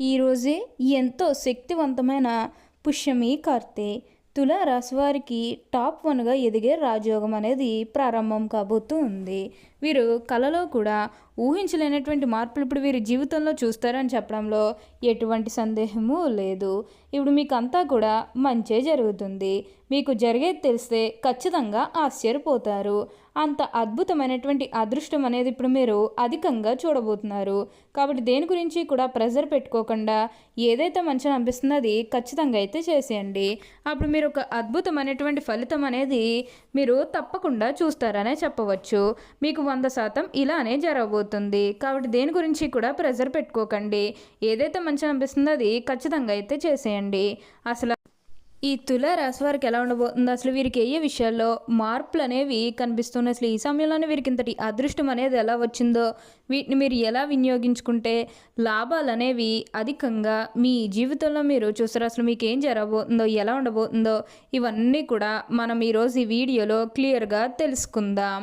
ఈరోజే ఎంతో శక్తివంతమైన పుష్యమి కార్తె తులా రాశి వారికి టాప్ వన్గా ఎదిగే రాజయోగం అనేది ప్రారంభం కాబోతూ ఉంది. వీరు కళలో కూడా ఊహించలేనటువంటి మార్పులు ఇప్పుడు వీరి జీవితంలో చూస్తారని చెప్పడంలో ఎటువంటి సందేహము లేదు. ఇప్పుడు మీకు అంతా కూడా మంచే జరుగుతుంది. మీకు జరిగేది తెలిస్తే ఖచ్చితంగా ఆశ్చర్యపోతారు. అంత అద్భుతమైనటువంటి అదృష్టం అనేది ఇప్పుడు మీరు అధికంగా చూడబోతున్నారు. కాబట్టి దేని గురించి కూడా ప్రెజర్ పెట్టుకోకుండా ఏదైతే మంచిగా అనిపిస్తుందో అది ఖచ్చితంగా అయితే చేసేయండి. అప్పుడు మీరు ఒక అద్భుతమైనటువంటి ఫలితం అనేది మీరు తప్పకుండా చూస్తారనే చెప్పవచ్చు. మీకు వంద శాతం ఇలానే జరగబోతుంది. కాబట్టి దేని గురించి కూడా ప్రెజర్ పెట్టుకోకండి. ఏదైతే మంచిగా అనిపిస్తుందో అది ఖచ్చితంగా అయితే చేసేయండి. అసలు ఈ తులారాశి వారికి ఎలా ఉండబోతుంది? అసలు వీరికి ఏ విషయాల్లో మార్పులు అనేవి కనిపిస్తున్నాయి? అసలు ఈ సమయంలోనే వీరికి ఇంతటి అదృష్టం అనేది ఎలా వచ్చిందో? వీటిని మీరు ఎలా వినియోగించుకుంటే లాభాలు అనేవి అధికంగా మీ జీవితంలో మీరు చూస్తారు. అసలు మీకు ఏం జరగబోతుందో ఎలా ఉండబోతుందో ఇవన్నీ కూడా మనం ఈరోజు ఈ వీడియోలో క్లియర్గా తెలుసుకుందాం.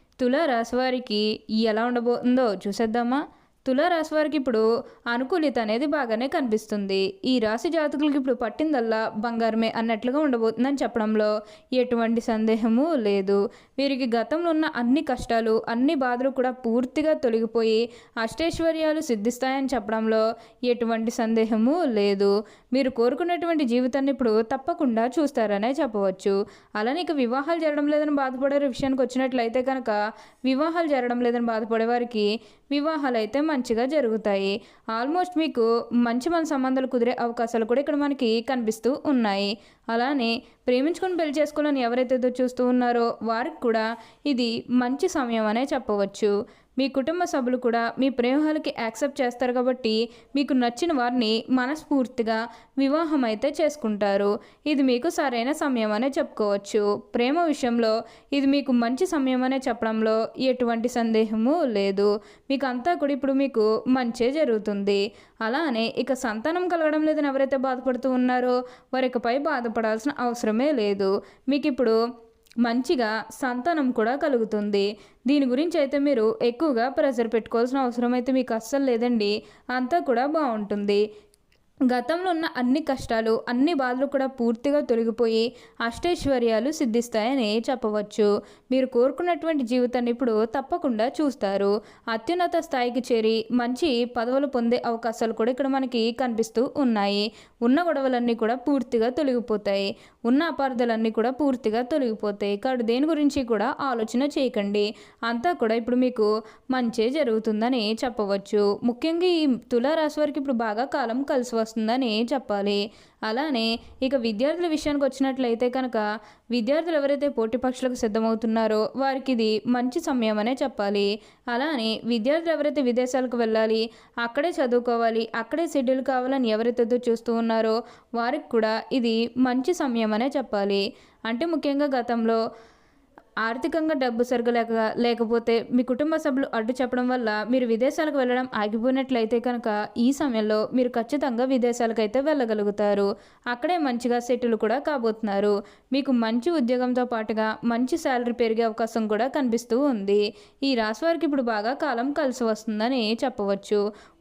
తుల రాశి వారికి ఎలా ఉండబోతుందో చూసేద్దామా? తులారాశి వారికి ఇప్పుడు అనుకూలిత అనేది బాగానే కనిపిస్తుంది. ఈ రాశి జాతకులకి ఇప్పుడు పట్టిందల్లా బంగారమే అన్నట్లుగా ఉండబోతుందని చెప్పడంలో ఎటువంటి సందేహము లేదు. వీరికి గతంలో ఉన్న అన్ని కష్టాలు అన్ని బాధలు కూడా పూర్తిగా తొలగిపోయి అష్టైశ్వర్యాలు సిద్ధిస్తాయని చెప్పడంలో ఎటువంటి సందేహము లేదు. మీరు కోరుకున్నటువంటి జీవితాన్ని ఇప్పుడు తప్పకుండా చూస్తారనే చెప్పవచ్చు. అలానే ఇక వివాహాలు జరగడం లేదని బాధపడే విషయానికి వచ్చినట్లయితే కనుక వివాహాలు జరగడం లేదని బాధపడే వారికి వివాహాలు అయితే మంచిగా జరుగుతాయి. ఆల్మోస్ట్ మీకు మంచి మన సంబంధాలు కుదిరే అవకాశాలు కూడా ఇక్కడ మనకి కనిపిస్తూ ఉన్నాయి. అలానే ప్రేమించుకొని పెళ్ళి చేసుకోవాలని ఎవరైతే చూస్తూ ఉన్నారో వారికి కూడా ఇది మంచి సమయం అనే చెప్పవచ్చు. మీ కుటుంబ సభ్యులు కూడా మీ ప్రేమాలకి యాక్సెప్ట్ చేస్తారు కాబట్టి మీకు నచ్చిన వారిని మనస్ఫూర్తిగా వివాహం అయితే చేసుకుంటారు. ఇది మీకు సరైన సమయం అనే చెప్పుకోవచ్చు. ప్రేమ విషయంలో ఇది మీకు మంచి సమయం అనే చెప్పడంలో ఎటువంటి సందేహము లేదు. మీకు అంతా కూడా ఇప్పుడు మీకు మంచే జరుగుతుంది. అలానే ఇక సంతానం కలగడం లేదని ఎవరైతే బాధపడుతూ ఉన్నారో వారికపై బాధపడాల్సిన అవసరమే లేదు. మీకు ఇప్పుడు మంచిగా సంతానం కూడా కలుగుతుంది. దీని గురించి అయితే మీరు ఎక్కువగా ప్రెజర్ పెట్టుకోవాల్సిన అవసరం అయితే మీకు అస్సలు లేదండి. అంతా కూడా బాగుంటుంది. గతంలో ఉన్న అన్ని కష్టాలు అన్ని బాధలు కూడా పూర్తిగా తొలగిపోయి అష్టైశ్వర్యాలు సిద్ధిస్తాయని చెప్పవచ్చు. మీరు కోరుకున్నటువంటి జీవితాన్ని ఇప్పుడు తప్పకుండా చూస్తారు. అత్యున్నత స్థాయికి చేరి మంచి పదవులు పొందే అవకాశాలు కూడా ఇక్కడ మనకి కనిపిస్తూ ఉన్నాయి. ఉన్న గొడవలన్నీ కూడా పూర్తిగా తొలగిపోతాయి. ఉన్న అపార్థాలన్నీ కూడా పూర్తిగా తొలగిపోతాయి. కాబట్టి దేని గురించి కూడా ఆలోచన చేయకండి. అంతా కూడా ఇప్పుడు మీకు మంచి జరుగుతుందని చెప్పవచ్చు. ముఖ్యంగా ఈ తులారాశి వారికి ఇప్పుడు బాగా కాలం కలిసి వస్తుందని చెప్పాలి? అలానే ఇక విద్యార్థుల విషయానికి వచ్చినట్లయితే కనుక విద్యార్థులు ఎవరైతే పోటీ పక్షులకు సిద్ధమవుతున్నారో వారికి ఇది మంచి సమయం అనే చెప్పాలి. అలానే విద్యార్థులు ఎవరైతే విదేశాలకు వెళ్ళాలి అక్కడే చదువుకోవాలి అక్కడే షెడ్యూల్ కావాలని ఎవరైతే చూస్తూ ఉన్నారో వారికి కూడా ఇది మంచి సమయం అనే చెప్పాలి. అంటే ముఖ్యంగా గతంలో ఆర్థికంగా డబ్బు సరిగా లేక లేకపోతే మీ కుటుంబ సభ్యులు అడ్డు చెప్పడం వల్ల మీరు విదేశాలకు వెళ్ళడం ఆగిపోయినట్లయితే కనుక ఈ సమయంలో మీరు ఖచ్చితంగా విదేశాలకు అయితే వెళ్ళగలుగుతారు. అక్కడే మంచిగా సెటిల్ కూడా కాబోతున్నారు. మీకు మంచి ఉద్యోగంతో పాటుగా మంచి శాలరీ పెరిగే అవకాశం కూడా కనిపిస్తూ ఉంది. ఈ రాశి వారికి ఇప్పుడు బాగా కాలం కలిసి వస్తుందని చెప్పవచ్చు.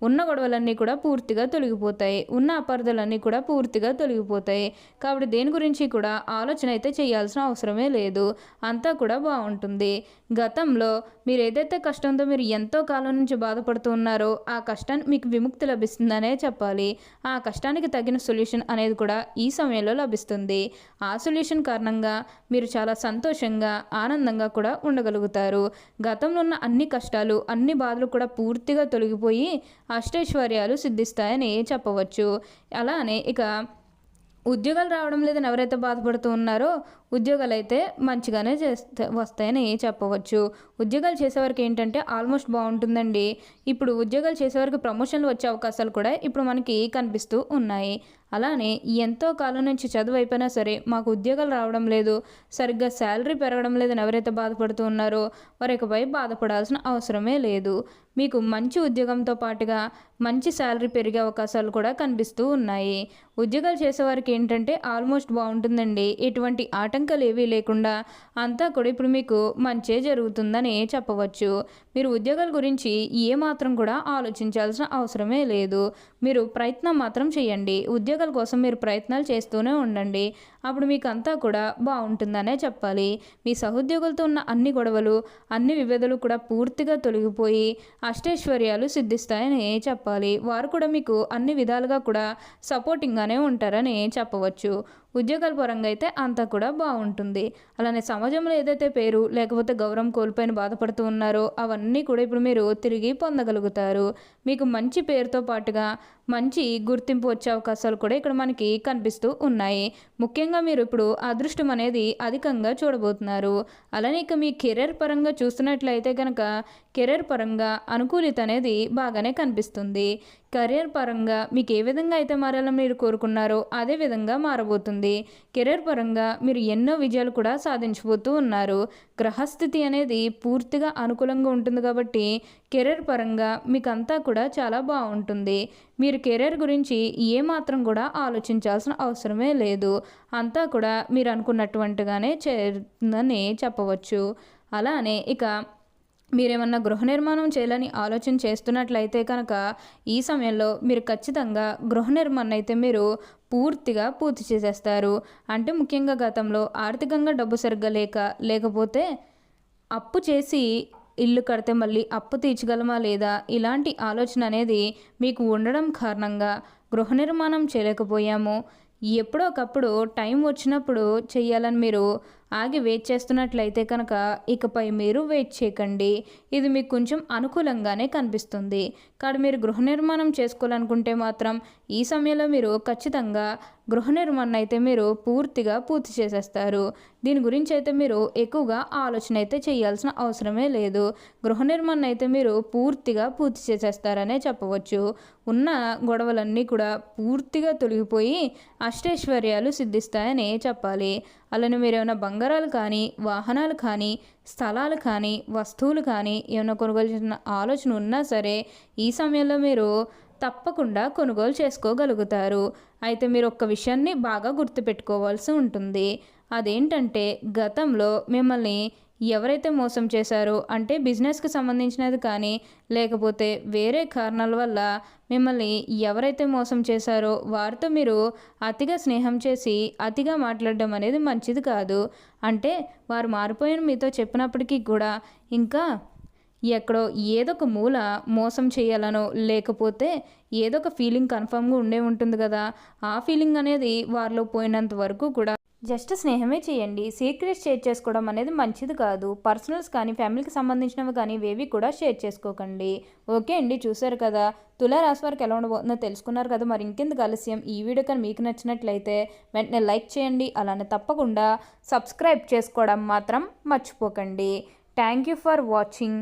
ఉన్న గొడవలన్నీ కూడా పూర్తిగా తొలగిపోతాయి. ఉన్న అపార్థలన్నీ కూడా పూర్తిగా తొలగిపోతాయి. కాబట్టి దేని గురించి కూడా ఆలోచన అయితే చేయాల్సిన అవసరమే లేదు. అంతా కూడా బాగుంటుంది. గతంలో మీరు ఏదైతే కష్టంతో మీరు ఎంతో కాలం నుంచి బాధపడుతూ ఉన్నారో ఆ కష్టాన్ని మీకు విముక్తి లభిస్తుందనే చెప్పాలి. ఆ కష్టానికి తగిన సొల్యూషన్ అనేది కూడా ఈ సమయంలో లభిస్తుంది. ఆ సొల్యూషన్ కారణంగా మీరు చాలా సంతోషంగా ఆనందంగా కూడా ఉండగలుగుతారు. గతంలో ఉన్న అన్ని కష్టాలు అన్ని బాధలు కూడా పూర్తిగా తొలగిపోయి అష్టైశ్వర్యాలు సిద్ధిస్తాయని చెప్పవచ్చు. అలానే ఇక ఉద్యోగాలు రావడం లేదని ఎవరైతే బాధపడుతూ ఉన్నారో ఉద్యోగాలు అయితే మంచిగానే చేస్తే వస్తాయని చెప్పవచ్చు. ఉద్యోగాలు చేసేవారికి ఏంటంటే ఆల్మోస్ట్ బాగుంటుందండి. ఇప్పుడు ఉద్యోగాలు చేసేవారికి ప్రమోషన్లు వచ్చే అవకాశాలు కూడా ఇప్పుడు మనకి కనిపిస్తూ ఉన్నాయి. అలానే ఎంతో కాలం నుంచి చదువు అయిపోయినా సరే మాకు ఉద్యోగాలు రావడం లేదు. సరిగ్గా శాలరీ పెరగడం లేదని ఎవరైతే బాధపడుతూ ఉన్నారో వారి ఇకపై బాధపడాల్సిన అవసరమే లేదు. మీకు మంచి ఉద్యోగంతో పాటుగా మంచి శాలరీ పెరిగే అవకాశాలు కూడా కనిపిస్తూ ఉన్నాయి. ఉద్యోగాలు చేసేవారికి ఏంటంటే ఆల్మోస్ట్ బాగుంటుందండి. ఎటువంటి ఆటంకాలు ఏవీ లేకుండా అంతా కూడా ఇప్పుడు మీకు మంచే జరుగుతుందని చెప్పవచ్చు. మీరు ఉద్యోగాల గురించి ఏ మాత్రం కూడా ఆలోచించాల్సిన అవసరమే లేదు. మీరు ప్రయత్నం మాత్రం చేయండి. ఉద్యోగాల కోసం మీరు ప్రయత్నాలు చేస్తూనే ఉండండి. అప్పుడు మీకు అంతా కూడా బాగుంటుందనే చెప్పాలి. మీ సహోద్యోగులతో ఉన్న అన్ని గొడవలు అన్ని విభేదాలు కూడా పూర్తిగా తొలగిపోయి అష్టైశ్వర్యాలు సిద్ధిస్తాయని చెప్పాలి. వారు కూడా మీకు అన్ని విధాలుగా కూడా సపోర్టింగ్గానే ఉంటారని చెప్పవచ్చు. ఉద్యోగాల పరంగా అయితే అంతా కూడా బాగుంటుంది అలానే సమాజంలో ఏదైతే పేరు లేకపోతే గౌరవం కోల్పోయిన బాధపడుతూ ఉన్నారో అవన్నీ కూడా ఇప్పుడు మీరు తిరిగి పొందగలుగుతారు. మీకు మంచి పేరుతో పాటుగా మంచి గుర్తింపు వచ్చే అవకాశాలు కూడా ఇక్కడ మనకి కనిపిస్తూ ఉన్నాయి. ముఖ్యంగా మీరు ఇప్పుడు అదృష్టం అనేది అధికంగా చూడబోతున్నారు. అలానే ఇక మీ కెరీర్ పరంగా చూస్తున్నట్లయితే కనుక కెరీర్ పరంగా అనుకూలిత అనేది బాగానే కనిపిస్తుంది. కెరీర్ పరంగా మీకు ఏ విధంగా అయితే మారాలని మీరు కోరుకున్నారో అదే విధంగా మారబోతుంది. కెరీర్ పరంగా మీరు ఎన్నో విజయాలు కూడా సాధించబోతూ ఉన్నారు. గ్రహస్థితి అనేది పూర్తిగా అనుకూలంగా ఉంటుంది కాబట్టి కెరీర్ పరంగా మీకు అంతా కూడా చాలా బాగుంటుంది. మీరు కెరీర్ గురించి ఏమాత్రం కూడా ఆలోచించాల్సిన అవసరమే లేదు. అంతా కూడా మీరు అనుకున్నటువంటిగానే చేరుందని చెప్పవచ్చు. అలానే ఇక మీరేమన్నా గృహ నిర్మాణం చేయాలని ఆలోచన చేస్తున్నట్లయితే కనుక ఈ సమయంలో మీరు ఖచ్చితంగా గృహ నిర్మాణం అయితే మీరు పూర్తిగా పూర్తి చేసేస్తారు. అంటే ముఖ్యంగా గతంలో ఆర్థికంగా డబ్బు సరిగ్గా లేక లేకపోతే అప్పు చేసి ఇల్లు కడితే మళ్ళీ అప్పు తీర్చగలమా లేదా ఇలాంటి ఆలోచన అనేది మీకు ఉండడం కారణంగా గృహ నిర్మాణం చేయలేకపోయాము. ఎప్పుడో ఒకప్పుడు టైం వచ్చినప్పుడు చేయాలని మీరు ఆగి వెయిట్ చేస్తున్నట్లయితే కనుక ఇకపై మీరు వెయిట్ చేయకండి. ఇది మీకు కొంచెం అనుకూలంగానే కనిపిస్తుంది. కానీ మీరు గృహ నిర్మాణం చేసుకోవాలనుకుంటే మాత్రం ఈ సమయంలో మీరు ఖచ్చితంగా గృహ నిర్మాణం అయితే మీరు పూర్తిగా పూర్తి చేసేస్తారు. దీని గురించి అయితే మీరు ఎక్కువగా ఆలోచన అయితే చేయాల్సిన అవసరమే లేదు. గృహ నిర్మాణం అయితే మీరు పూర్తిగా పూర్తి చేసేస్తారనే చెప్పవచ్చు. ఉన్న గొడవలన్నీ కూడా పూర్తిగా తొలగిపోయి అష్టైశ్వర్యాలు సిద్ధిస్తాయని చెప్పాలి. అలానే మీరు ఏమైనా బంగారాలు కానీ వాహనాలు కానీ స్థలాలు కానీ వస్తువులు కానీ ఏమైనా కొనుగోలు చేసిన ఆలోచన ఉన్నా సరే ఈ సమయంలో మీరు తప్పకుండా కొనుగోలు చేసుకోగలుగుతారు. అయితే మీరు ఒక్క విషయాన్ని బాగా గుర్తుపెట్టుకోవాల్సి ఉంటుంది. అదేంటంటే గతంలో మిమ్మల్ని ఎవరైతే మోసం చేశారో అంటే బిజినెస్కి సంబంధించినది కానీ లేకపోతే వేరే కారణాల వల్ల మిమ్మల్ని ఎవరైతే మోసం చేశారో వారితో మీరు అతిగా స్నేహం చేసి అతిగా మాట్లాడడం అనేది మంచిది కాదు. అంటే వారు మారిపోయిన మీతో చెప్పినప్పటికీ కూడా ఇంకా ఎక్కడో ఏదో ఒక మూల మోసం చేయాలనో లేకపోతే ఏదో ఒక ఫీలింగ్ కన్ఫామ్గా ఉండే ఉంటుంది కదా ఆ ఫీలింగ్ అనేది వారిలో పోయినంత వరకు కూడా జస్ట్ స్నేహమే చేయండి. సీక్రెట్స్ షేర్ చేసుకోవడం అనేది మంచిది కాదు. పర్సనల్స్ కానీ ఫ్యామిలీకి సంబంధించినవి కానీ ఇవేవి కూడా షేర్ చేసుకోకండి. ఓకే అండి చూశారు కదా? తులారాశి వారికి ఎలా ఉండబోతుందో తెలుసుకున్నారు కదా? మరి ఇంకెందుకు ఆలస్యం? ఈ వీడియో కానీ మీకు నచ్చినట్లయితే వెంటనే లైక్ చేయండి. అలానే తప్పకుండా సబ్స్క్రైబ్ చేసుకోవడం మాత్రం మర్చిపోకండి. Thank you for watching.